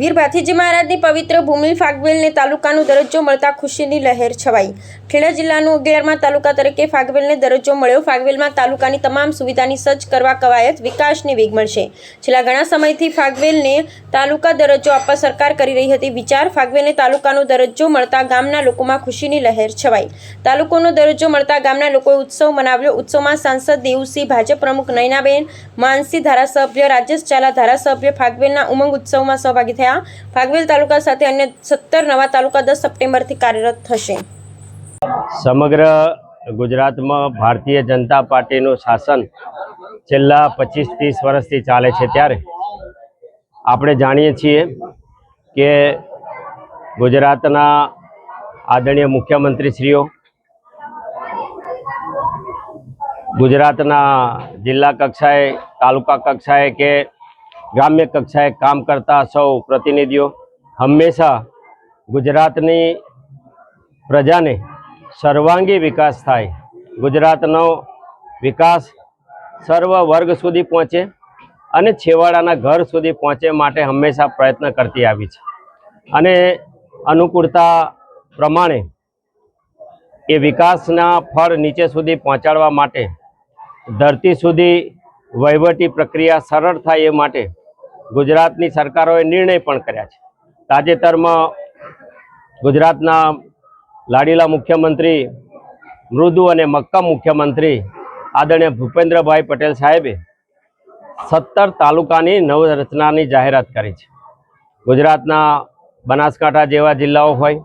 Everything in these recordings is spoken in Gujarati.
વીર ભાથીજી મહારાજની પવિત્ર ભૂમિ ફાગવેલને તાલુકાનો દરજ્જો મળતા ખુશીની લહેર છવાઈ. ખેડા જિલ્લાનું અગિયારમાં તાલુકા તરીકે ફાગવેલને દરજ્જો મળ્યો. ફાગવેલમાં તાલુકાની તમામ સુવિધાની સજ્જ કરવા કવાયત વિકાસની વેગ મળશે. છેલ્લા ઘણા સમયથી ફાગવેલને તાલુકા દરજ્જો આપવા સરકાર કરી રહી હતી. વિચાર, ફાગવેલને તાલુકાનો દરજ્જો મળતા ગામના લોકોમાં ખુશીની લહેર છવાઈ. તાલુકોનો દરજ્જો મળતા ગામના લોકોએ ઉત્સવ મનાવ્યો. ઉત્સવમાં સાંસદ દેવસિંહ, ભાજપ પ્રમુખ નયનાબેન, માનસી ધારાસભ્ય રાજેશ ચાલા ધારાસભ્ય ફાગવેલના ઉમંગ ઉત્સવમાં સહભાગી થયા. ફાગવેલ તાલુકા સાથે અન્ય સત્તર નવા તાલુકા દસ સપ્ટેમ્બરથી કાર્યરત થશે. સમગ્ર ગુજરાતમાં ભારતીય જનતા પાર્ટીનું શાસન છેલ્લા પચીસ ત્રીસ વર્ષથી ચાલે છે ત્યારે આપણે જાણીએ છીએ કે ગુજરાતના આદરણીય મુખ્યમંત્રીશ્રીઓ, ગુજરાતના જિલ્લા કક્ષાએ, તાલુકા કક્ષાએ કે ગ્રામ્ય કક્ષાએ કામ કરતા સૌ પ્રતિનિધિઓ હંમેશા ગુજરાતની પ્રજાને સર્વાંગી વિકાસ થાય. ગુજરાતનો વિકાસ સર્વ વર્ગ સુધી પહોંચે અને છેવાડાના ઘર સુધી પહોંચે માટે હંમેશા પ્રયત્ન કરતી આવી છે. અને અનુકૂળતા પ્રમાણે એ વિકાસના ફળ નીચે સુધી પહોંચાડવા માટે ધરતી સુધી વહીવટી પ્રક્રિયા સરળ થાય એ માટે ગુજરાતની સરકારોએ નિર્ણય પણ કર્યા છે. તાજેતરમાં ગુજરાતના લાડીલા મુખ્યમંત્રી, મૃદુ અને મક્કમ મુખ્યમંત્રી આદરણીય ભૂપેન્દ્રભાઈ પટેલ સાહેબે સત્તર તાલુકાની નવરચનાની જાહેરાત કરી છે. ગુજરાતના બનાસકાંઠા જેવા જિલ્લાઓ હોય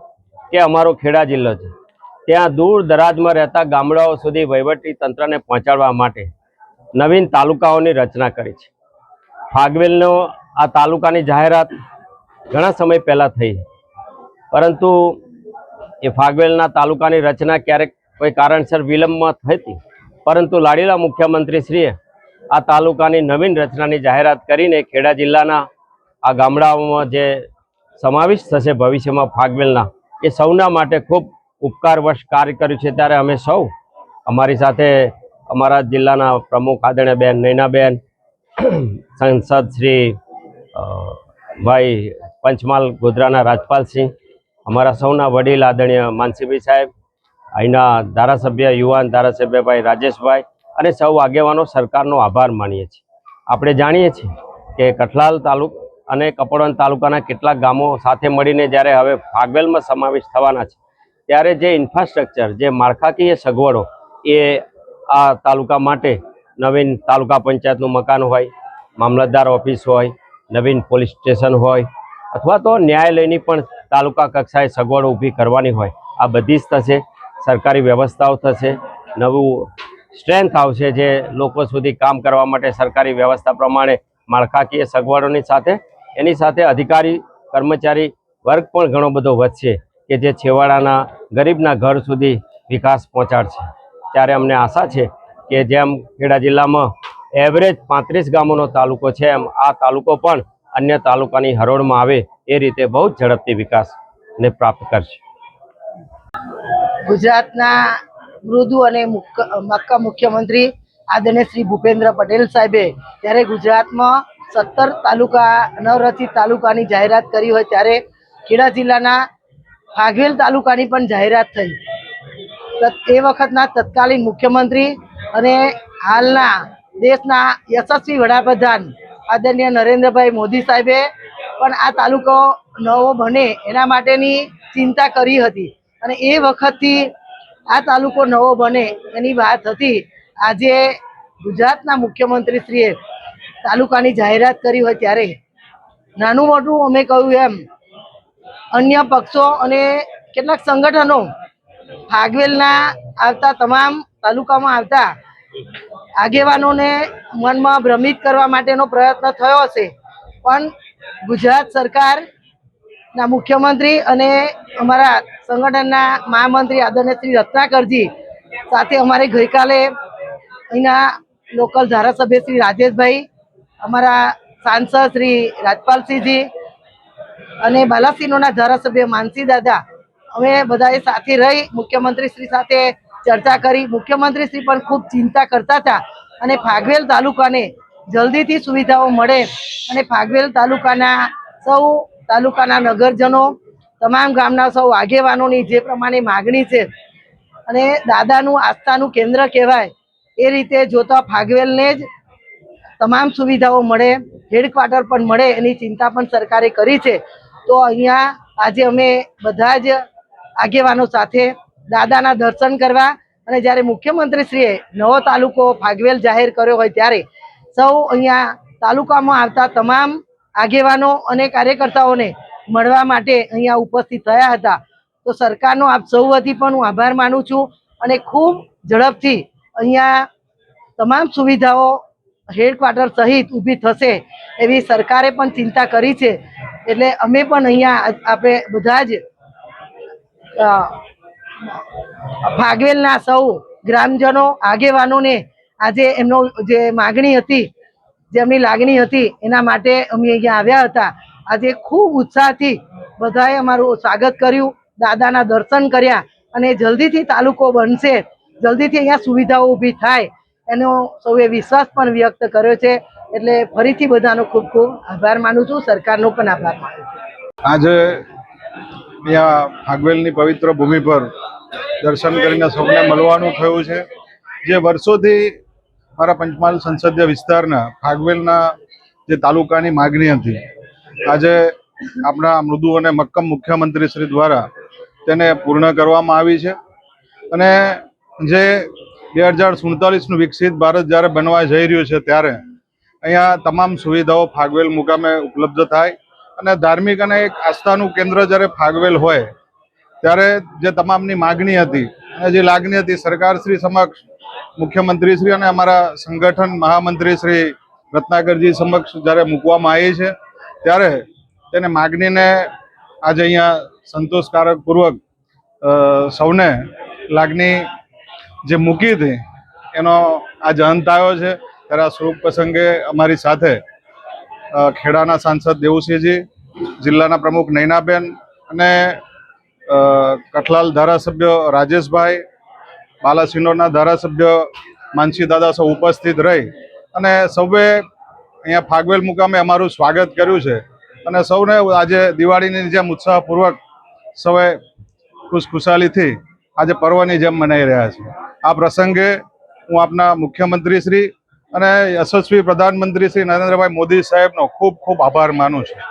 કે અમારો ખેડા જિલ્લો છે, ત્યાં દૂર દરાજમાં રહેતા ગામડાઓ સુધી વહીવટી તંત્રને પહોંચાડવા માટે નવીન તાલુકાઓની રચના કરી છે. ફાગવેલનો આ તાલુકાની જાહેરાત ઘણા સમય પહેલાં થઈ પરંતુ એ ફાગવેલના તાલુકાની રચના ક્યારેક કોઈ કારણસર વિલંબમાં થતી, પરંતુ લાડીલા મુખ્યમંત્રીશ્રીએ આ તાલુકાની નવીન રચનાની જાહેરાત કરીને ખેડા જિલ્લાના આ ગામડાઓમાં જે સમાવિષ્ટ થશે ભવિષ્યમાં ફાગવેલના, એ સૌના માટે ખૂબ ઉપકારવશ કાર્ય કર્યું છે. ત્યારે અમે સૌ અમારી સાથે અમારા જિલ્લાના પ્રમુખ આદરણીય બેન નૈનાબેન, સંસદ શ્રી ભાઈ પંચમહાલ ગોધરાના રાજપાલસિંહ, અમારા સૌના વડીલ આદરણીય માનસીભાઈ સાહેબ, અહીંના ધારાસભ્ય, યુવાન ધારાસભ્ય ભાઈ રાજેશભાઈ અને સૌ આગેવાનો સરકારનો આભાર માનીએ છીએ. આપણે જાણીએ છીએ કે કઠલાલ તાલુક અને કપડવંજ તાલુકાના કેટલાક ગામો સાથે મળીને જ્યારે હવે ફાગવેલમાં સમાવેશ થવાના છે, ત્યારે જે ઇન્ફ્રાસ્ટ્રક્ચર જે માળખાકીય સગવડો, એ આ તાલુકા માટે નવીન તાલુકા પંચાયતનું મકાન હોય, મામલતદાર ઓફિસ હોય, નવીન પોલીસ સ્ટેશન હોય, અથવા તો ન્યાયાલયની પણ તાલુકા કક્ષાએ સગવડ ઊભી કરવાની હોય. આ બધી જ થશે, સરકારી વ્યવસ્થાઓ થશે, નવું સ્ટ્રેન્થ આવશે જે લોકો સુધી કામ કરવા માટે સરકારી વ્યવસ્થા પ્રમાણે માળખાકીય સગવડોની સાથે, એની સાથે અધિકારી, કર્મચારી વર્ગ પણ ઘણો બધો વધશે કે જે છેવાડાના ગરીબના ઘર સુધી વિકાસ પહોંચાડશે. ત્યારે અમને આશા છે કે જેમ ખેડા જિલ્લામાં એવરેજ પાંત્રીસ ગામોનો તાલુકો છે, એમ આ તાલુકો પણ અન્ય તાલુકાની હરોળમાં આવે એ રીતે બહુ જ ઝડપથી વિકાસને પ્રાપ્ત કરશે. ગુજરાતના મૃદુ અને મક્કા મુખ્યમંત્રી આદરણીય શ્રી ભૂપેન્દ્ર પટેલ સાહેબે જ્યારે ગુજરાતમાં સત્તર તાલુકા નવરચિત તાલુકાની જાહેરાત કરી હોય ત્યારે ખેડા જિલ્લાના ફાગવેલ તાલુકાની પણ જાહેરાત થઈ. એ વખતના તત્કાલીન મુખ્યમંત્રી અને હાલના દેશના યશસ્વી વડાપ્રધાન આદરણીય નરેન્દ્રભાઈ મોદી સાહેબે પણ આ તાલુકો નવો બને એના માટેની ચિંતા કરી હતી. અને એ વખતથી આ તાલુકો નવો બને એની વાત હતી. આજે ગુજરાતના મુખ્યમંત્રીશ્રીએ તાલુકાની જાહેરાત કરી હોય ત્યારે નાનું મોટું અમે કહ્યું એમ અન્ય પક્ષો અને કેટલાક સંગઠનો ફાગવેલના આવતા તમામ તાલુકામાં આવતા આગેવાનોને મનમાં ભ્રમિત કરવા માટેનો પ્રયત્ન થયો હશે. પણ ગુજરાત સરકારના મુખ્યમંત્રી અને અમારા સંગઠનના મહામંત્રી આદરણીય શ્રી રત્નાકરજી સાથે અમારે ગઈકાલે અહીંના લોકલ ધારાસભ્ય શ્રી રાજેશભાઈ, અમારા સાંસદ શ્રી રાજપાલસિંહજી અને બાલાસિનોના ધારાસભ્ય માનસી દાદા અમે બધાએ સાથે રહી મુખ્યમંત્રી શ્રી સાથે ચર્ચા કરી. મુખ્યમંત્રી શ્રી પણ ખૂબ ચિંતા કરતા હતા અને ફાગવેલ તાલુકાને જલ્દીથી સુવિધાઓ મળે અને ફાગવેલ તાલુકાના સૌ તાલુકાના નગરજનો, તમામ ગામના સૌ આગેવાનોની જે પ્રમાણે માગણી છે અને દાદાનું આસ્થાનું કેન્દ્ર કહેવાય એ રીતે જોતા ફાગવેલને જ તમામ સુવિધાઓ મળે, હેડક્વાર્ટર પણ મળે એની ચિંતા પણ સરકારે કરી છે. તો અહીંયા આજે અમે બધા જ આગેવાનો સાથે દાદાના દર્શન કરવા અને જ્યારે મુખ્યમંત્રીશ્રીએ નવો તાલુકો ફાગવેલ જાહેર કર્યો હોય ત્યારે સૌ અહીંયા તાલુકામાં આવતા તમામ આગેવાનો અને કાર્યકર્તાઓને મળવા માટે અહીંયા ઉપસ્થિત થયા હતા. તો સરકારનો આપ સૌ વતી પણ હું આભાર માનું છું અને ખૂબ ઝડપથી અહીંયા તમામ સુવિધાઓ હેડક્વાર્ટર સહિત ઊભી થશે એવી સરકારે પણ ચિંતા કરી છે. એટલે અમે પણ અહીંયા આપણે બધા જ ભાગવેલના સૌ ગ્રામજનો, આગેવાનોને આજે એમનો જે માગણી હતી જેમની લાગણી હતી, એના માટે અમે અહીંયા આવ્યા હતા. આજે ખૂબ ઉત્સાહથી બધાએ અમારું સ્વાગત કર્યું, દાદાના દર્શન કર્યા અને જલ્દીથી તાલુકો બનશે, જલ્દીથી અહીંયા સુવિધાઓ ઊભી થાય એનો સૌએ વિશ્વાસ પણ વ્યક્ત કર્યો છે. એટલે ફરીથી બધાનો ખૂબ ખૂબ આભાર માનું છું, સરકારનો પણ આભાર માનું છું. આજે અહીંયા ફાગવેલની પવિત્ર ભૂમિ પર દર્શન કરીને સૌને મળવાનું થયું છે. જે વર્ષોથી મારા પંચમહાલ સંસદીય વિસ્તારના ફાગવેલના જે તાલુકાની માગણી હતી. આજે આપણા મૃદુ અને મક્કમ મુખ્યમંત્રી શ્રી દ્વારા તેને પૂર્ણ કરવામાં આવી છે. અને જે બે હજાર સુડતાલીસનું વિકસિત ભારત જ્યારે બનવા જઈ રહ્યું છે ત્યારે અહીંયા તમામ સુવિધાઓ ફાગવેલ મુકામે ઉપલબ્ધ થાય. અને ધાર્મિક અને એક આસ્થાનું કેન્દ્ર જ્યારે ફાગવેલ હોય, ત્યારે જે તમામની માગણી હતી અને જે લાગણી હતી, સરકાર શ્રી સમક્ષ, મુખ્યમંત્રી શ્રી અને અમારા સંગઠન મહામંત્રી શ્રી રત્નાકરજી સમક્ષ જ્યારે મૂકવામાં આવી છે, ત્યારે તેને માગણીને આજે અહીંયા સંતોષકારક પૂર્વક સૌને લાગણી જે મૂકી હતી, એનો આજે અંત આવ્યો છે. ત્યારે આ સ્વરૂપ પ્રસંગે અમારી સાથે ખેડાના સાંસદ દેવુસિંહજી, જિલ્લાના પ્રમુખ નૈનાબેન અને કઠલાલ ધારાસભ્ય રાજેશભાઈ, બાલાસિનોરના ધારાસભ્ય માનસી દાદા સૌ ઉપસ્થિત રહી અને સૌએ અહીંયા ફાગવેલ મુકામે અમારું સ્વાગત કર્યું છે. અને સૌને આજે દિવાળીની જેમ ઉત્સાહપૂર્વક સૌએ ખુશખુશાલીથી આજે પર્વની જેમ મનાઈ રહ્યા છે. આ પ્રસંગે હું આપના મુખ્યમંત્રી શ્રી અને યશસ્વી પ્રધાનમંત્રી શ્રી નરેન્દ્રભાઈ મોદી સાહેબનો ખૂબ ખૂબ આભાર માનું છું.